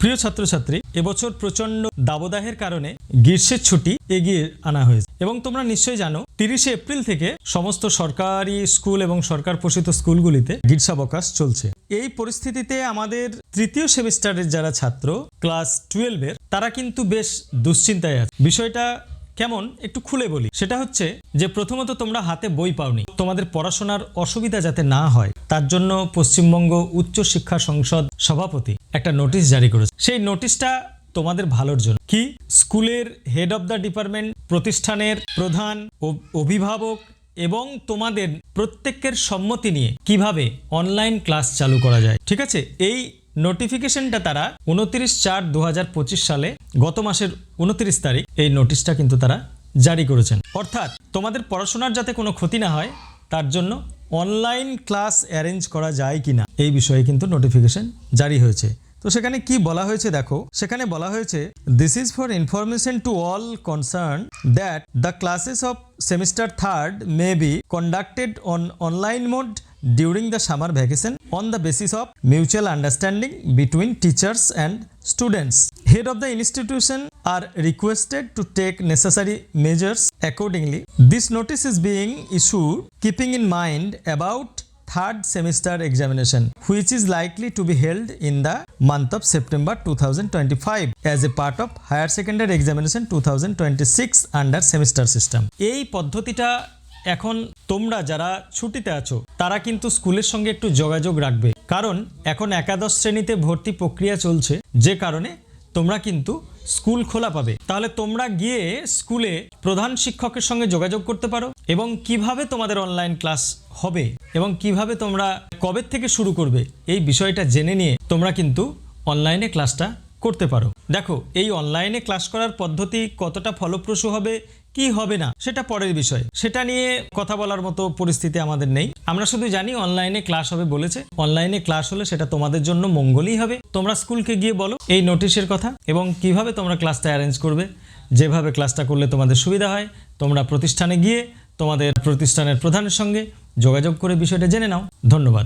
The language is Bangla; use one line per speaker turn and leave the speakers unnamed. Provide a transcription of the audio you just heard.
প্রিয় ছাত্রছাত্রী, এবছর প্রচণ্ড দাবদাহের কারণে গ্রীষ্মের ছুটি এগিয়ে আনা হয়েছে। এবং তোমরা নিশ্চয়ই জানো, তিরিশে এপ্রিল থেকে সমস্ত সরকারি স্কুল এবং সরকার পোষিত স্কুলগুলিতে গ্রীষ্মাবকাশ চলছে। এই পরিস্থিতিতে আমাদের তৃতীয় সেমিস্টারের যারা ছাত্র, ক্লাস টুয়েলভের, তারা কিন্তু বেশ দুশ্চিন্তায় আছে। বিষয়টা কেমন একটু খুলে বলি। সেটা হচ্ছে যে প্রথমত তোমরা হাতে বই পাওনি। তোমাদের পড়াশোনার অসুবিধা যাতে না হয়, তার জন্য পশ্চিমবঙ্গ উচ্চ শিক্ষা সংসদ সভাপতি একটা নোটিশ জারি করেছে। সেই নোটিশটা তোমাদের ভালোর জন্য। কি? স্কুলের হেড অব দ্য ডিপার্টমেন্ট প্রতিষ্ঠানের প্রধান অভিভাবক এবং তোমাদের প্রত্যেকের সম্মতি নিয়ে কীভাবে অনলাইন ক্লাস চালু করা যায়। ঠিক আছে? এই নোটিফিকেশনটা তারা উনত্রিশ চার দু সালে গত মাসের উনত্রিশ তারিখ এই নোটিশটা কিন্তু তারা জারি করেছেন। অর্থাৎ তোমাদের পড়াশোনার যাতে কোনো ক্ষতি না হয়, তার জন্য অনলাইন ক্লাস অ্যারেঞ্জ করা যায় কিনা, এই বিষয়ে কিন্তু নোটিফিকেশন জারি হয়েছে। তো সেখানে কি বলা হয়েছে দেখো? সেখানে বলা হয়েছে this is for information to all concern that the classes of semester third may be conducted on online mode during the summer vacation on the basis of mutual understanding between teachers and students head of the institution are requested to take necessary measures accordingly this notice is being issue keeping in mind about third semester examination which is likely to be held in the month of September two thousand twenty a part of higher secondary examination two thousand under semester system এই পদ্ধতিটা এখন তোমরা যারা ছুটিতে আছো, তারা কিন্তু স্কুলের সঙ্গে একটু যোগাযোগ রাখবে। কারণ এখন একাদশ শ্রেণীতে ভর্তি প্রক্রিয়া চলছে, যে কারণে তোমরা কিন্তু স্কুল খোলা পাবে। তাহলে তোমরা গিয়ে স্কুলে প্রধান শিক্ষকের সঙ্গে যোগাযোগ করতে পারো এবং কীভাবে তোমাদের অনলাইন ক্লাস হবে এবং কীভাবে তোমরা কবে থেকে শুরু করবে এই বিষয়টা জেনে নিয়ে তোমরা কিন্তু অনলাইনে ক্লাসটা করতে পারো। দেখো, এই অনলাইনে ক্লাস করার পদ্ধতি কতটা ফলপ্রসূ হবে কি হবে না, সেটা পরের বিষয়। সেটা নিয়ে কথা বলার মতো পরিস্থিতি আমাদের নেই। আমরা শুধু জানি অনলাইনে ক্লাস হবে বলেছে। অনলাইনে ক্লাস হলে সেটা তোমাদের জন্য মঙ্গলই হবে। তোমরা স্কুলকে গিয়ে বলো এই নোটিশের কথা এবং কীভাবে তোমরা ক্লাসটা অ্যারেঞ্জ করবে। যেভাবে ক্লাসটা করলে তোমাদের সুবিধা হয়, তোমরা প্রতিষ্ঠানে গিয়ে তোমাদের প্রতিষ্ঠানের প্রধানের সঙ্গে যোগাযোগ করে বিষয়টা জেনে নাও। ধন্যবাদ।